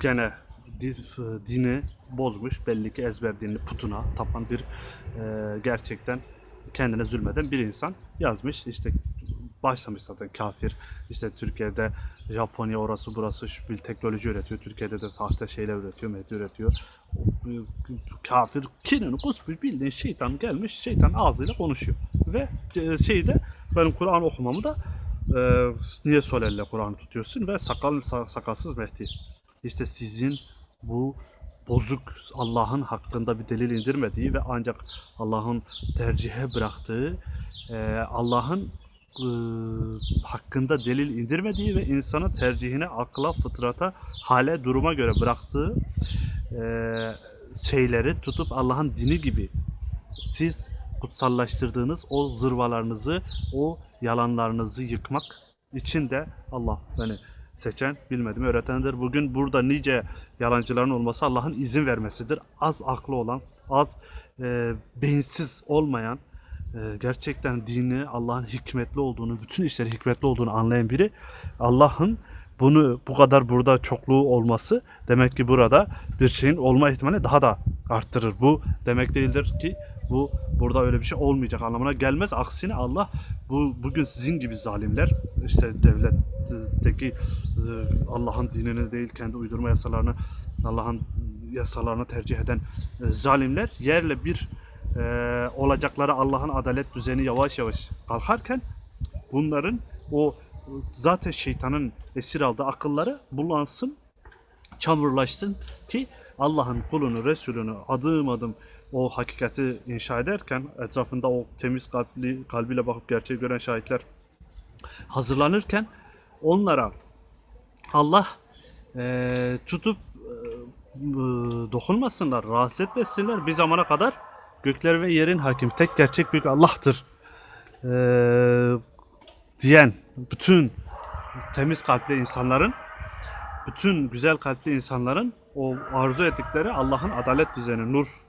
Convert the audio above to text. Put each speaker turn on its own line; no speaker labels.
gene f- dini bozmuş. Belli ki ezber dinini putuna tapan bir e, gerçekten kendine zulmeden bir insan yazmış. İşte başlamış zaten kafir. İşte Türkiye'de Japonya orası burası şu bir teknoloji üretiyor. Türkiye'de de sahte şeyler üretiyor, medya üretiyor. Kafir kinini kusmuş bildiğin şeytan gelmiş şeytan ağzıyla konuşuyor. Ve şeyde benim Kur'an okumamı da e, niye sol elle Kur'an'ı tutuyorsun ve sakal sa- sakalsız Mehdi. İşte sizin bu bozuk Allah'ın hakkında bir delil indirmediği ve ancak Allah'ın tercihe bıraktığı e, Allah'ın e, hakkında delil indirmediği ve insanın tercihine akla, fıtrata, hale, duruma göre bıraktığı e, şeyleri tutup Allah'ın dini gibi siz kutsallaştırdığınız o zırvalarınızı, o yalanlarınızı yıkmak için de Allah beni seçen, bilmedim öğretendir. Bugün burada nice yalancıların olması Allah'ın izin vermesidir. Az aklı olan, az e, beyinsiz olmayan, e, gerçekten dini Allah'ın hikmetli olduğunu, bütün işleri hikmetli olduğunu anlayan biri Allah'ın bunu bu kadar burada çokluğu olması demek ki burada bir şeyin olma ihtimali daha da arttırır. Bu demek değildir ki bu burada öyle bir şey olmayacak anlamına gelmez. Aksine Allah bu bugün sizin gibi zalimler işte devletteki e, Allah'ın dinini değil kendi uydurma yasalarını Allah'ın yasalarını tercih eden e, zalimler yerle bir e, olacakları Allah'ın adalet düzeni yavaş yavaş kalkarken bunların o zaten şeytanın esir aldığı akılları bulansın, çamurlaşsın ki Allah'ın kulunu, Resulünü adım adım o hakikati inşa ederken etrafında o temiz kalpli kalbiyle bakıp gerçeği gören şahitler hazırlanırken onlara Allah eee, tutup eee, dokunmasınlar, rahatsız etmesinler. Bir zamana kadar gökler ve yerin hakimi tek gerçek büyük Allah'tır eee, diyen bütün temiz kalpli insanların bütün güzel kalpli insanların o arzu ettikleri Allah'ın adalet düzeni, nur